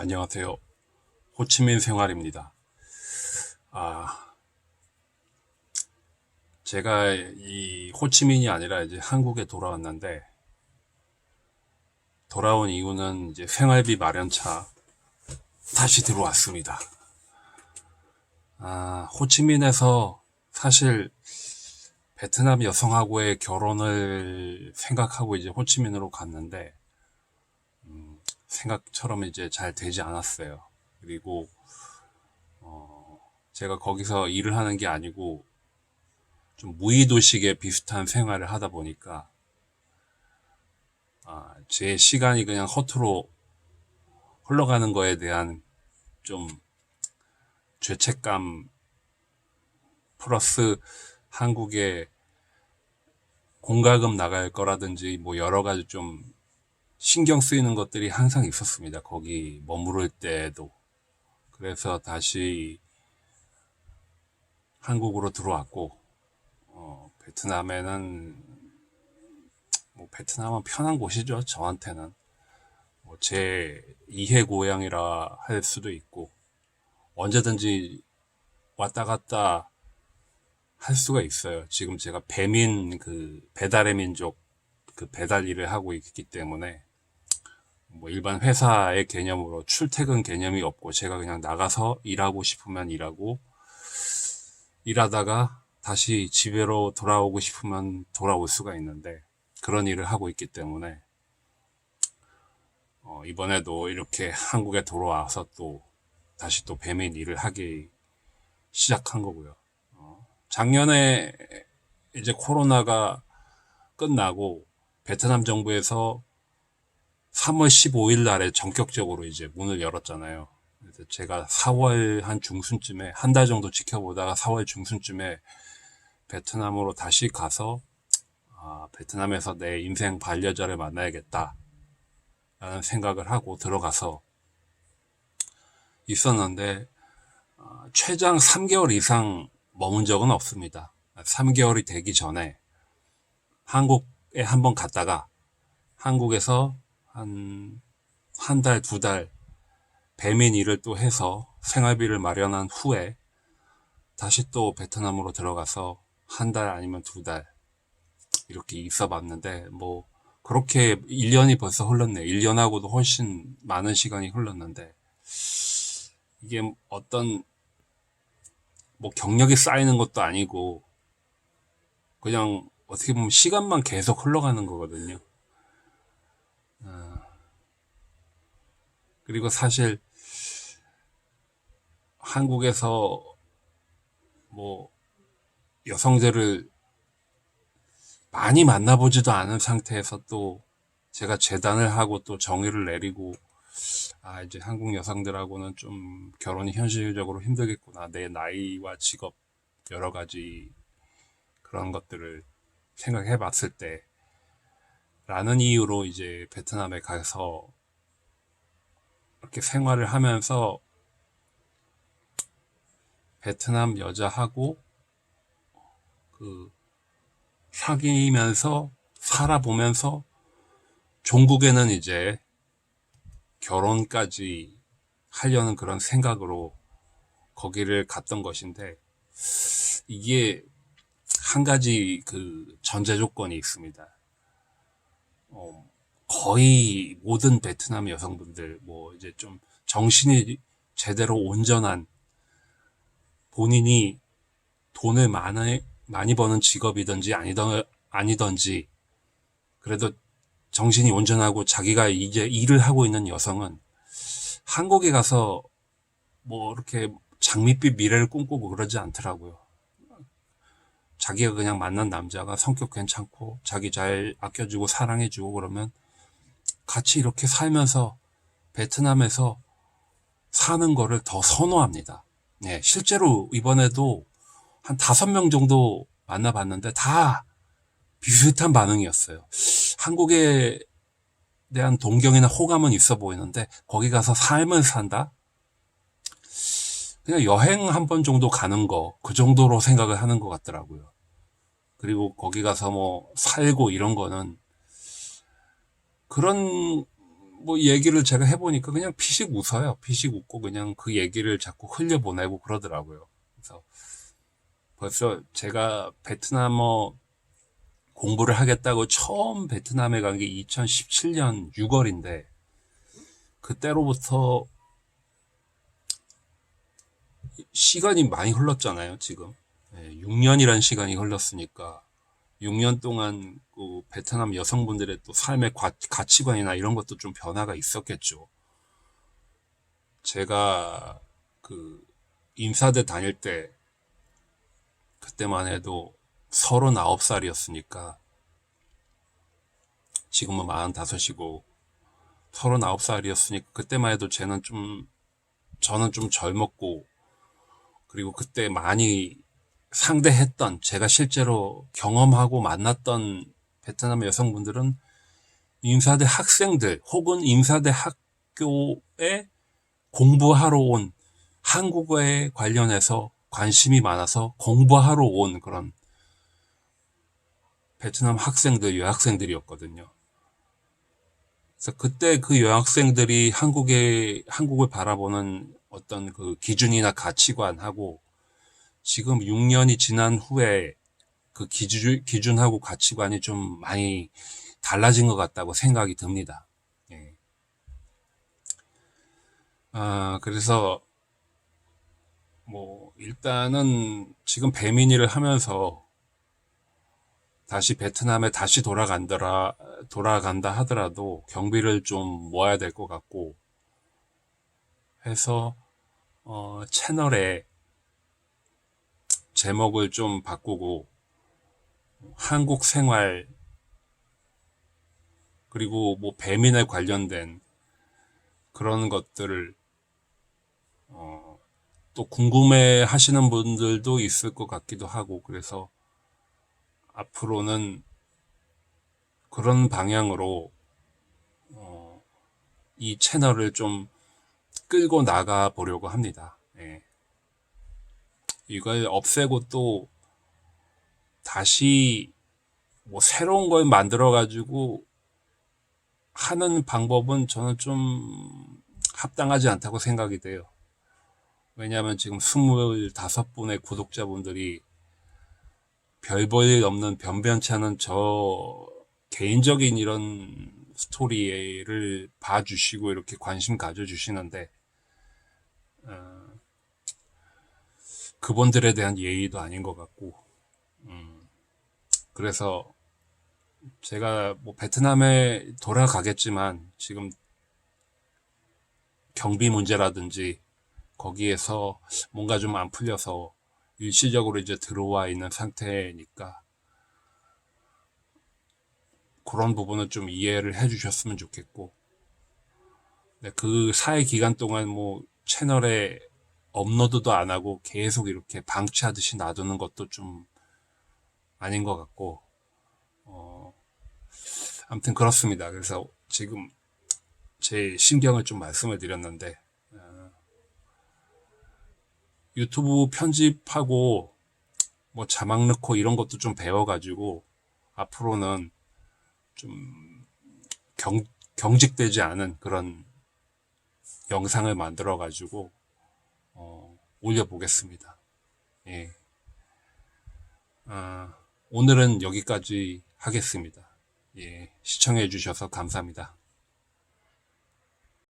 안녕하세요. 호치민 생활입니다. 아, 제가 이 호치민이 아니라 이제 한국에 돌아왔는데, 돌아온 이유는 이제 생활비 마련차 다시 들어왔습니다. 아, 호치민에서 사실 베트남 여성하고의 결혼을 생각하고 이제 호치민으로 갔는데, 생각처럼 이제 잘 되지 않았어요. 그리고 어, 제가 거기서 일을 하는 게 아니고 좀 무의도식의 비슷한 생활을 하다 보니까 아, 제 시간이 그냥 허투루 흘러가는 거에 대한 좀 죄책감 플러스 한국에 공과금 나갈 거라든지 뭐 여러 가지 좀 신경 쓰이는 것들이 항상 있었습니다. 거기 머무를 때도. 그래서 다시 한국으로 들어왔고, 어, 베트남에는, 뭐, 베트남은 편한 곳이죠. 저한테는. 뭐 제 2해 고향이라 할 수도 있고, 언제든지 왔다 갔다 할 수가 있어요. 지금 제가 배민, 그, 배달의 민족, 그 배달 일을 하고 있기 때문에, 뭐 일반 회사의 개념으로 출퇴근 개념이 없고 제가 그냥 나가서 일하고 싶으면 일하고 일하다가 다시 집으로 돌아오고 싶으면 돌아올 수가 있는데 그런 일을 하고 있기 때문에 어, 이번에도 이렇게 한국에 돌아와서 또 다시 또 배민 일을 하기 시작한 거고요. 어, 작년에 이제 코로나가 끝나고 베트남 정부에서 3월 15일 날에 전격적으로 이제 문을 열었잖아요. 제가 4월 한 중순쯤에 한 달 정도 지켜보다가 4월 중순쯤에 베트남으로 다시 가서 아, 베트남에서 내 인생 반려자를 만나야겠다 라는 생각을 하고 들어가서 있었는데 아, 최장 3개월 이상 머문 적은 없습니다. 3개월이 되기 전에 한국에 한번 갔다가 한국에서 한, 한 달, 두 달, 배민 일을 또 해서 생활비를 마련한 후에 다시 또 베트남으로 들어가서 한 달 아니면 두 달, 이렇게 있어 봤는데, 뭐, 그렇게 1년이 벌써 흘렀네. 1년하고도 훨씬 많은 시간이 흘렀는데, 이게 어떤, 뭐 경력이 쌓이는 것도 아니고, 그냥 어떻게 보면 시간만 계속 흘러가는 거거든요. 그리고 사실 한국에서 뭐 여성들을 많이 만나보지도 않은 상태에서 또 제가 재단을 하고 또 정의를 내리고 아 이제 한국 여성들하고는 좀 결혼이 현실적으로 힘들겠구나. 내 나이와 직업 여러 가지 그런 것들을 생각해 봤을 때 라는 이유로 이제 베트남에 가서 이렇게 생활을 하면서 베트남 여자하고 그 사귀면서 살아보면서 종국에는 이제 결혼까지 하려는 그런 생각으로 거기를 갔던 것인데 이게 한 가지 그 전제 조건이 있습니다. 어, 거의 모든 베트남 여성분들 뭐 이제 좀 정신이 제대로 온전한 본인이 돈을 많이 많이 버는 직업이든지 아니던 아니든지 그래도 정신이 온전하고 자기가 이제 일을 하고 있는 여성은 한국에 가서 뭐 이렇게 장밋빛 미래를 꿈꾸고 그러지 않더라고요. 자기가 그냥 만난 남자가 성격 괜찮고 자기 잘 아껴주고 사랑해주고 그러면 같이 이렇게 살면서 베트남에서 사는 거를 더 선호합니다. 네, 실제로 이번에도 한 다섯 명 정도 만나봤는데 다 비슷한 반응이었어요. 한국에 대한 동경이나 호감은 있어 보이는데 거기 가서 삶을 산다? 그냥 여행 한 번 정도 가는 거, 그 정도로 생각을 하는 것 같더라고요. 그리고 거기 가서 뭐 살고 이런 거는 그런 뭐 얘기를 제가 해보니까 그냥 피식 웃어요. 피식 웃고 그냥 그 얘기를 자꾸 흘려보내고 그러더라고요. 그래서 벌써 제가 베트남어 공부를 하겠다고 처음 베트남에 간 게 2017년 6월인데 그때로부터 시간이 많이 흘렀잖아요, 지금. 6년이란 시간이 흘렀으니까 6년 동안 그 베트남 여성분들의 또 삶의 가, 가치관이나 이런 것도 좀 변화가 있었겠죠. 제가 그 인사대 다닐 때 그때만 해도 39살이었으니까 지금은 45이고 39살이었으니까 그때만 해도 쟤는 좀 저는 좀 젊었고 그리고 그때 많이 상대했던 제가 실제로 경험하고 만났던 베트남 여성분들은 인사대 학생들 혹은 인사대 학교에 공부하러 온 한국어에 관련해서 관심이 많아서 공부하러 온 그런 베트남 학생들, 여학생들이었거든요. 그래서 그때 그 여학생들이 한국의, 한국을 바라보는 어떤 그 기준이나 가치관하고 지금 6년이 지난 후에 그 기준, 기준하고 가치관이 좀 많이 달라진 것 같다고 생각이 듭니다. 예. 아, 그래서 뭐 일단은 지금 배민이를 하면서 다시 베트남에 다시 돌아간다라 돌아간다 하더라도 경비를 좀 모아야 될 것 같고 해서 어, 채널에 제목을 좀 바꾸고 한국 생활 그리고 뭐 배민에 관련된 그런 것들을 어, 또 궁금해 하시는 분들도 있을 것 같기도 하고 그래서 앞으로는 그런 방향으로 어, 이 채널을 좀 끌고 나가 보려고 합니다. 예. 이걸 없애고 또 다시 뭐 새로운 걸 만들어 가지고 하는 방법은 저는 좀 합당하지 않다고 생각이 돼요. 왜냐하면 지금 25분의 구독자분들이 별 볼 일 없는 변변치 않은 저 개인적인 이런 스토리를 봐주시고 이렇게 관심 가져주시는데 어, 그분들에 대한 예의도 아닌 것 같고 음, 그래서 제가 뭐 베트남에 돌아가겠지만 지금 경비 문제라든지 거기에서 뭔가 좀 안 풀려서 일시적으로 이제 들어와 있는 상태니까 그런 부분은 좀 이해를 해 주셨으면 좋겠고 네, 그 사회 기간 동안 뭐 채널에 업로드도 안 하고 계속 이렇게 방치하듯이 놔두는 것도 좀 아닌 것 같고 어, 아무튼 그렇습니다. 그래서 지금 제 신경을 좀 말씀을 드렸는데 어, 유튜브 편집하고 뭐 자막 넣고 이런 것도 좀 배워가지고 앞으로는 좀 경, 경직되지 않은 그런 영상을 만들어 가지고 어, 올려보겠습니다. 예. 아, 오늘은 여기까지 하겠습니다. 예, 시청해 주셔서 감사합니다.